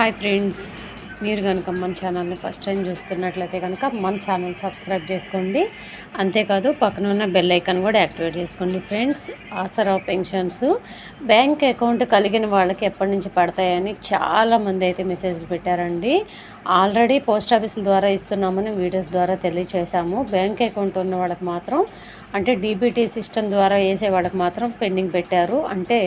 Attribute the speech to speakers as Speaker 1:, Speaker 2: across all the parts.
Speaker 1: Hi friends మీరు కనుక మన ఛానల్ని ఫస్ట్ టైం చూస్తున్నట్లయితే కనుక మన ఛానల్ సబ్స్క్రైబ్ చేసుకోండి. అంతేకాదు పక్కన ఉన్న బెల్ ఐకాన్ కూడా యాక్టివేట్ చేసుకోండి friends Aasara pensions. Bank account కలిగిన వాళ్ళకి ఎప్పటి నుంచి పడతాయని చాలామంది అయితే మెసేజ్లు పెట్టారండి. ఆల్రెడీ పోస్ట్ ఆఫీసుల ద్వారా ఇస్తున్నామని వీడియోస్ ద్వారా తెలియచేశాము. బ్యాంక్ అకౌంట్ ఉన్న వాళ్ళకి మాత్రం అంటే డీబీటీ సిస్టమ్ ద్వారా వేసే వాళ్ళకి మాత్రం పెండింగ్ పెట్టారు. అంటే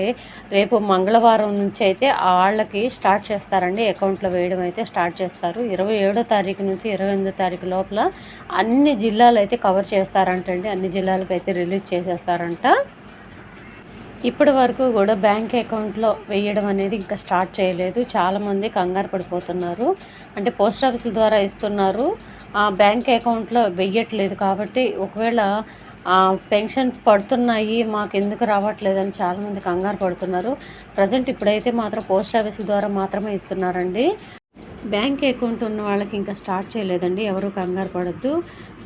Speaker 1: రేపు మంగళవారం నుంచి అయితే వాళ్ళకి స్టార్ట్ చేస్తారండి. అకౌంట్లో వేయడం అయితే స్టార్ట్ చేస్తారు. ఇరవై ఏడో తారీఖు నుంచి ఇరవై ఎనిమిదో తారీఖు లోపల అన్ని జిల్లాలు అయితే కవర్ చేస్తారంటండి. అన్ని జిల్లాలకు అయితే రిలీజ్ చేసేస్తారంట. ఇప్పటి వరకు కూడా బ్యాంక్ అకౌంట్లో వేయడం అనేది ఇంకా స్టార్ట్ చేయలేదు. చాలామంది కంగారు పడిపోతున్నారు. అంటే పోస్ట్ ఆఫీసుల ద్వారా ఇస్తున్నారు. ఆ బ్యాంక్ అకౌంట్లో వెయ్యట్లేదు కాబట్టి ఒకవేళ పెన్షన్స్ పడుతున్నాయి మాకు ఎందుకు రావట్లేదని చాలామంది కంగారు పడుతున్నారు. ప్రజెంట్ ఇప్పుడైతే మాత్రం పోస్ట్ ఆఫీసుల ద్వారా మాత్రమే ఇస్తున్నారండి. బ్యాంక్ అకౌంట్ ఉన్న వాళ్ళకి ఇంకా స్టార్ట్ చేయలేదండి ఎవరు కంగారు పడద్దు.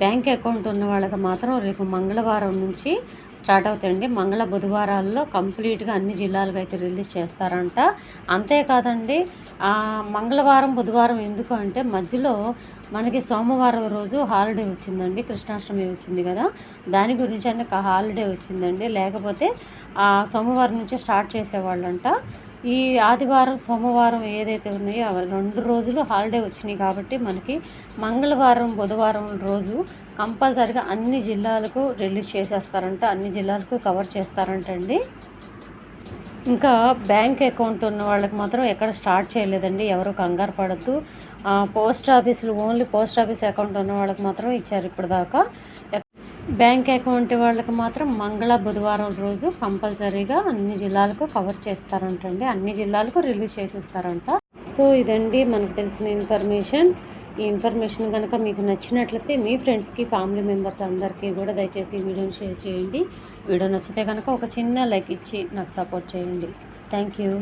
Speaker 1: బ్యాంక్ అకౌంట్ ఉన్న వాళ్ళకి మాత్రం రేపు మంగళవారం నుంచి స్టార్ట్ అవుతాయండి. మంగళ బుధవారాల్లో కంప్లీట్గా అన్ని జిల్లాలకు అయితే రిలీజ్ చేస్తారంట. అంతేకాదండి మంగళవారం బుధవారం ఎందుకు అంటే మధ్యలో మనకి సోమవారం రోజు హాలిడే వచ్చిందండి కృష్ణాష్టమి వచ్చింది కదా. దాని గురించి అన్న హాలిడే వచ్చిందండి. లేకపోతే సోమవారం నుంచే స్టార్ట్ చేసేవాళ్ళంట. ఈ ఆదివారం సోమవారం ఏదైతే ఉన్నాయో అవి రెండు రోజులు హాలిడే వచ్చినాయి కాబట్టి మనకి మంగళవారం బుధవారం రోజు కంపల్సరిగా అన్ని జిల్లాలకు రిలీజ్ చేసేస్తారంట అన్ని జిల్లాలకు కవర్ చేస్తారంటండి. ఇంకా బ్యాంక్ అకౌంట్ ఉన్న వాళ్ళకి మాత్రం ఎక్కడ స్టార్ట్ చేయలేదండి ఎవరు కంగారు పడద్దు. పోస్ట్ ఆఫీసులు ఓన్లీ పోస్ట్ ఆఫీస్ అకౌంట్ ఉన్న వాళ్ళకి మాత్రం ఇచ్చారు ఇప్పుడు దాకా బ్యాంక్ అకౌంట్ వాళ్ళకి మాత్రం మంగళ బుధవారం రోజు కంపల్సరీగా అన్ని జిల్లాలకు కవర్ చేస్తారంటండి. అన్ని జిల్లాలకు రిలీజ్ చేసేస్తారంట. సో ఇదండి మనకు తెలిసిన ఇన్ఫర్మేషన్. ఈ ఇన్ఫర్మేషన్ కనుక మీకు నచ్చినట్లయితే మీ ఫ్రెండ్స్కి ఫ్యామిలీ మెంబర్స్ అందరికీ కూడా దయచేసి ఈ వీడియోని షేర్ చేయండి. వీడియో నచ్చితే కనుక ఒక చిన్న లైక్ ఇచ్చి నాకు సపోర్ట్ చేయండి. Thank you.